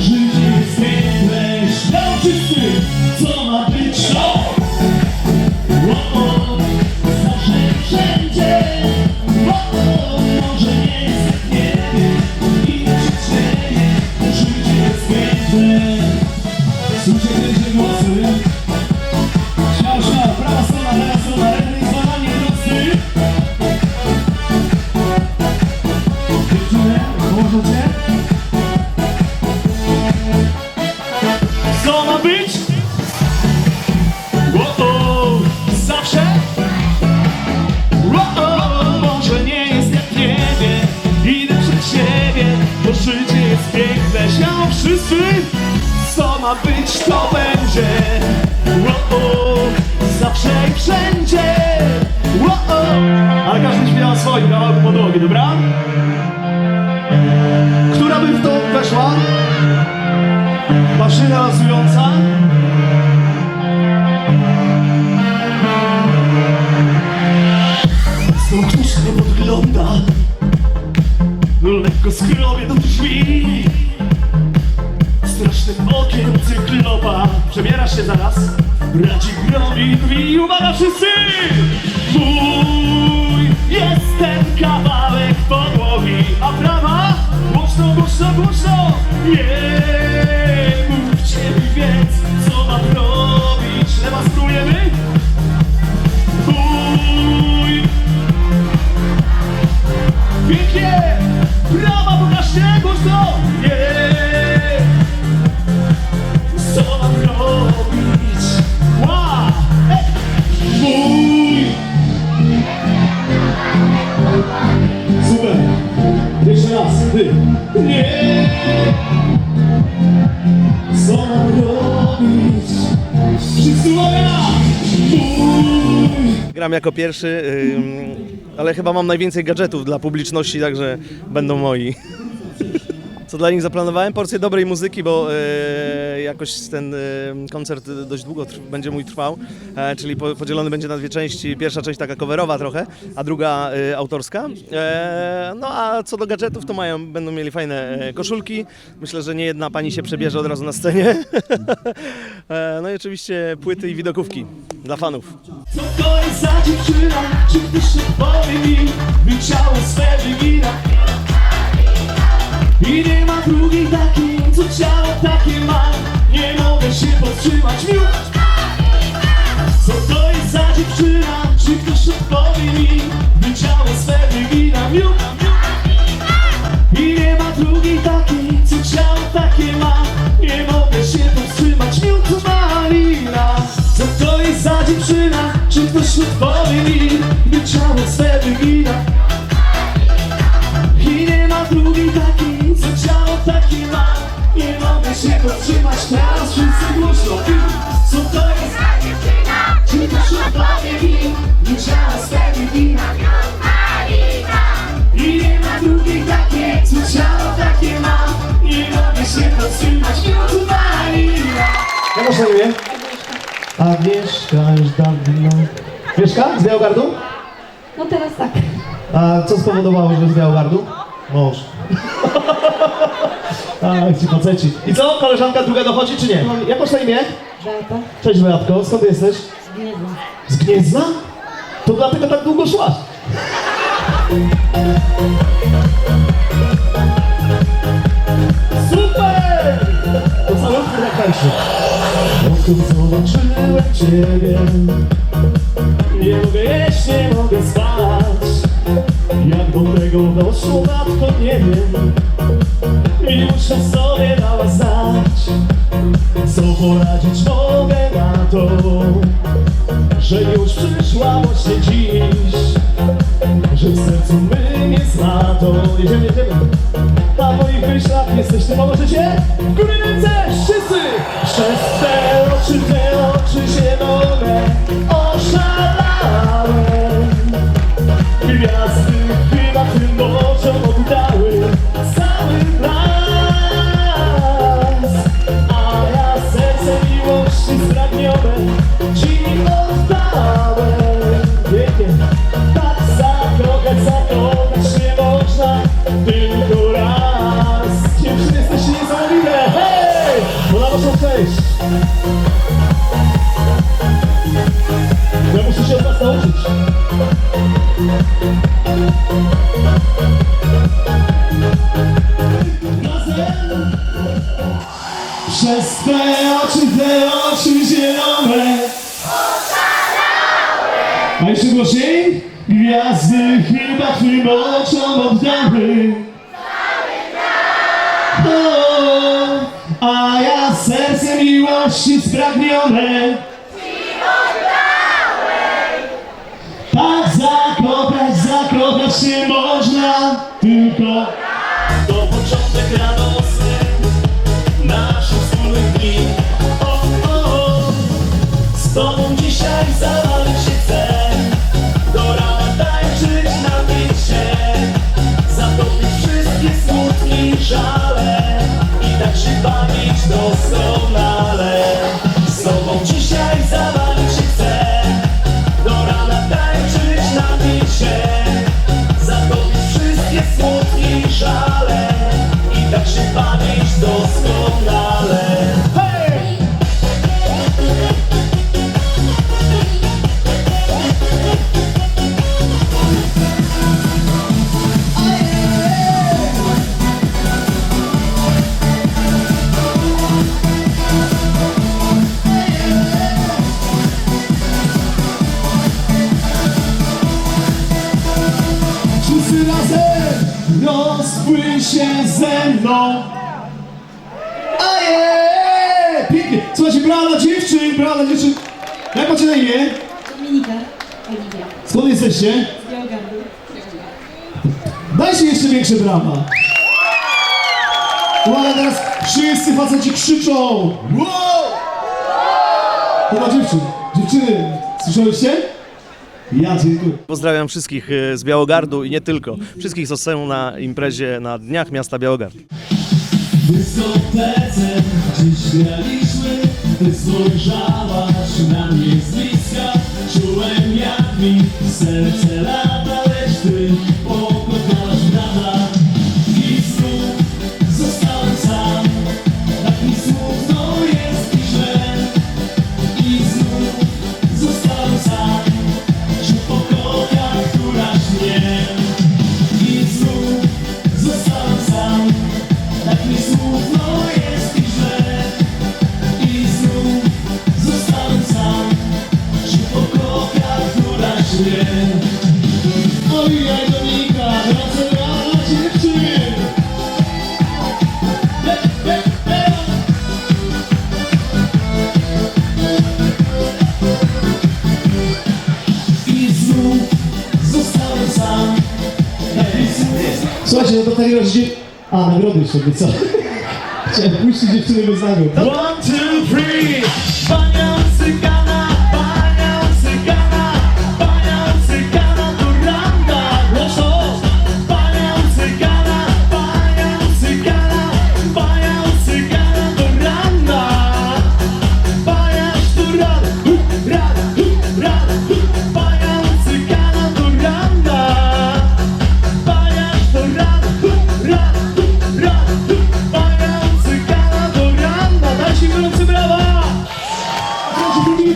życie jest piękne. Wszyscy, co ma wszyscy, co ma być, to będzie O-o, zawsze i wszędzie O-o, ale każdy śpiewa swoim kawałku podłogi, dobra? Która by w to weszła? Maszyna lasująca? Nie podgląda Lekko skrobię do Głośno, głośno, Gram jako pierwszy, ale chyba mam najwięcej gadżetów dla publiczności, także będą moi. Co dla nich zaplanowałem? Porcję dobrej muzyki, bo e, jakoś ten e, koncert dość długo będzie mój trwał, e, czyli po, podzielony będzie na dwie części. Pierwsza część taka coverowa trochę, a druga e, autorska. E, no a co do gadżetów, to mają, będą mieli fajne e, koszulki. Myślę, że nie jedna pani się przebierze od razu na scenie. e, no i oczywiście płyty i widokówki dla fanów. Co to jest za dziewczyna? Czy ktoś się powie mi? Wyciało swe wygina I nie ma drugiej takiej, co ciało takie ma. Nie mogę się powstrzymać. Miód Co to jest za dziewczyna? Czy ktoś odpowie mi? Wyciało swe wygina. Miód I nie ma drugiej takiej, co ciało takie ma. Nie mogę się powstrzymać, miód Co to jest za dziewczyna? Czy ktoś odpowie mi? By ciało swe wygina. I ma drugiej takiej, co ciało takie ma Nie mogę się powstrzymać, teraz wszyscy głośno Co to jest za dziewczyna? Czy ktoś odpowie mi? By ciało swe wygina i nie ma drugiej takiej, co ciało takie ma Nie mogę się powstrzymać, miód malina Jak masz na imię? Agnieszka już dawno. Mieszka z Białogardu? No teraz tak. A co spowodowało, że z Białogardu? Mąż. Tak, ci faceci. I co? Koleżanka druga dochodzi, czy nie? Jak masz na imię? Beata. Cześć Beatko, skąd jesteś? Gniewna. Z Gniezna? To dlatego tak długo szłaś. Super! To cały jak tańczy. Odkąd zobaczyłem Ciebie Nie mogę jeść, nie mogę spać do tego doszło, matko, nie wiem I muszę sobie dała znać Co poradzić mogę na to Że już przyszła właśnie dziś Że w sercu my nie zna to Jedziemy, jedziemy Na moich myślach jesteś ty, pomożecie? W górę ręce, wszyscy! Przez te oczy, te oczy zielone Oszalałem Gwiazdy Przez te oczy, te oczy zielone. A jeszcze głośniej? Gwiazdy chyba twym oczom oddały. O, A ja serce miłości spragnione Tak zakochać, zakochać się można tylko. To początek radosny naszych wspólnych dni. O, o, o. Z tobą dzisiaj zawalić się chcę. Do rana tańczyć, napić się. Zatopić wszystkie smutki i żale I tak się bawić doskonale się ze mną Aje! Pięknie! Słuchajcie, brała dziewczyn, brała dziewczyn Jak macie na imię? Dominika, Oliwia, Skąd jesteście? z. Dajcie jeszcze większe brawa! Uwaga, teraz wszyscy faceci krzyczą! Wow! Dla dziewczyn. Dziewczyny, słyszałyście? Ja dziękuję. Pozdrawiam wszystkich e, z Białogardu i nie tylko. Wszystkich, co są na imprezie na Dniach Miasta Białogard. Dyskotece dziś graliśmy Ty spojrzałaś na mnie z bliska Czułem jak mi serce lata Lecz ty Słuchajcie, no to w takim razie... A, nagrody jeszcze by co? Chciałem puścić dziewczyny bez nagród. One, two, three!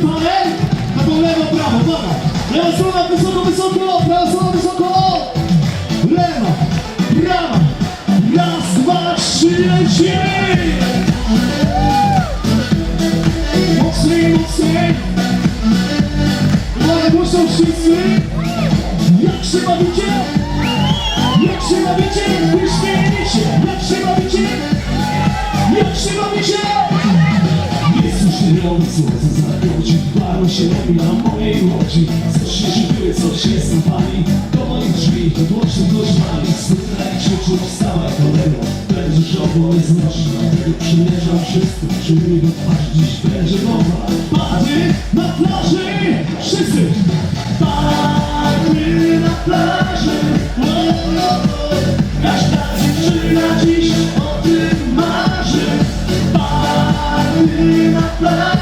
Panel, na tą lewą prawo, dobra. Lewa strona wysoko, wysoko, prawa strona wysoko. Lewa, prawa, raz, dwa, trzy, lecimy! Mocniej, mocniej. Uwaga, głośno wszyscy. Jak się bawicie? Jak się bawicie? Wyśmiejcie! Jak się bawicie? Jak się bawicie? Jest słońce zachodzi Baron się robi na mojej łodzi się szykuje, coś jest na pani Do moich drzwi, głośno ktoś wali Smutna jak się czuć stała kolego Będziesz oboje znosi Dlatego przymierzam wszystko Czy jego twarz dziś będzie nowa Party na plaży Wszyscy Party na plaży o, o, o. Każda dziewczyna dziś o tym marzy Party na plaży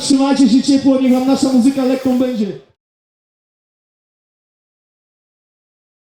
trzymajcie się ciepło, niech wam nasza muzyka lekką będzie.